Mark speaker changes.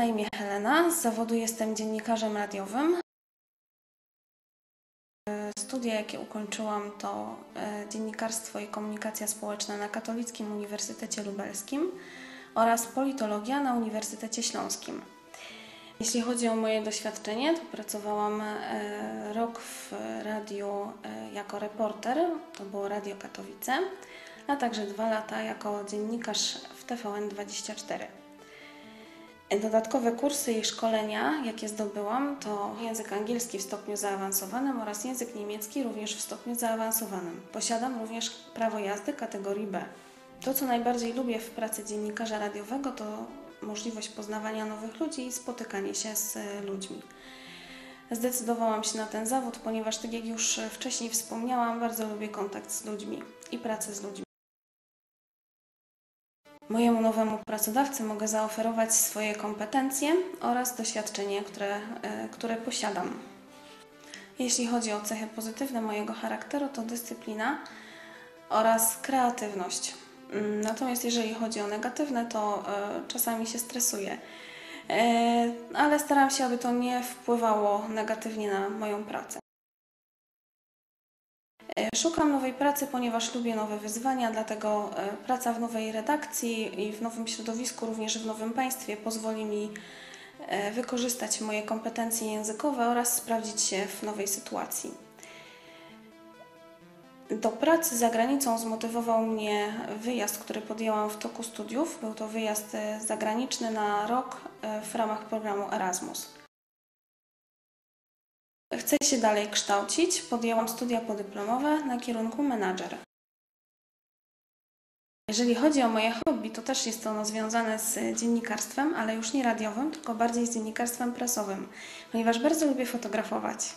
Speaker 1: Na imię Helena, z zawodu jestem dziennikarzem radiowym. Studia, jakie ukończyłam, to e, dziennikarstwo i komunikacja społeczna na Katolickim Uniwersytecie Lubelskim oraz politologia na Uniwersytecie Śląskim. Jeśli chodzi o moje doświadczenie, to pracowałam e, rok w radiu e, jako reporter, to było Radio Katowice, a także dwa lata jako dziennikarz w TVN24. Dodatkowe kursy i szkolenia, jakie zdobyłam, to język angielski w stopniu zaawansowanym oraz język niemiecki również w stopniu zaawansowanym. Posiadam również prawo jazdy kategorii B. To, co najbardziej lubię w pracy dziennikarza radiowego, to możliwość poznawania nowych ludzi i spotykanie się z ludźmi. Zdecydowałam się na ten zawód, ponieważ, tak jak już wcześniej wspomniałam, bardzo lubię kontakt z ludźmi i pracę z ludźmi. Mojemu nowemu pracodawcy mogę zaoferować swoje kompetencje oraz doświadczenie, które, e, które posiadam. Jeśli chodzi o cechy pozytywne mojego charakteru, to dyscyplina oraz kreatywność. Mm, Natomiast jeżeli chodzi o negatywne, to e, czasami się stresuję. E, ale staram się, aby to nie wpływało negatywnie na moją pracę. E, Szukam nowej pracy, ponieważ lubię nowe wyzwania, dlatego e, praca w nowej redakcji i w nowym środowisku, również w nowym państwie, pozwoli mi e, wykorzystać moje kompetencje językowe oraz sprawdzić się w nowej sytuacji. Do pracy za granicą zmotywował mnie wyjazd, który podjęłam w toku studiów. Był to wyjazd zagraniczny na rok w ramach programu Erasmus. Chcę się dalej kształcić. Podjęłam studia podyplomowe na kierunku menadżer. Jeżeli chodzi o moje hobby, to też jest ono związane z dziennikarstwem, ale już nie radiowym, tylko bardziej z dziennikarstwem prasowym, ponieważ bardzo lubię fotografować.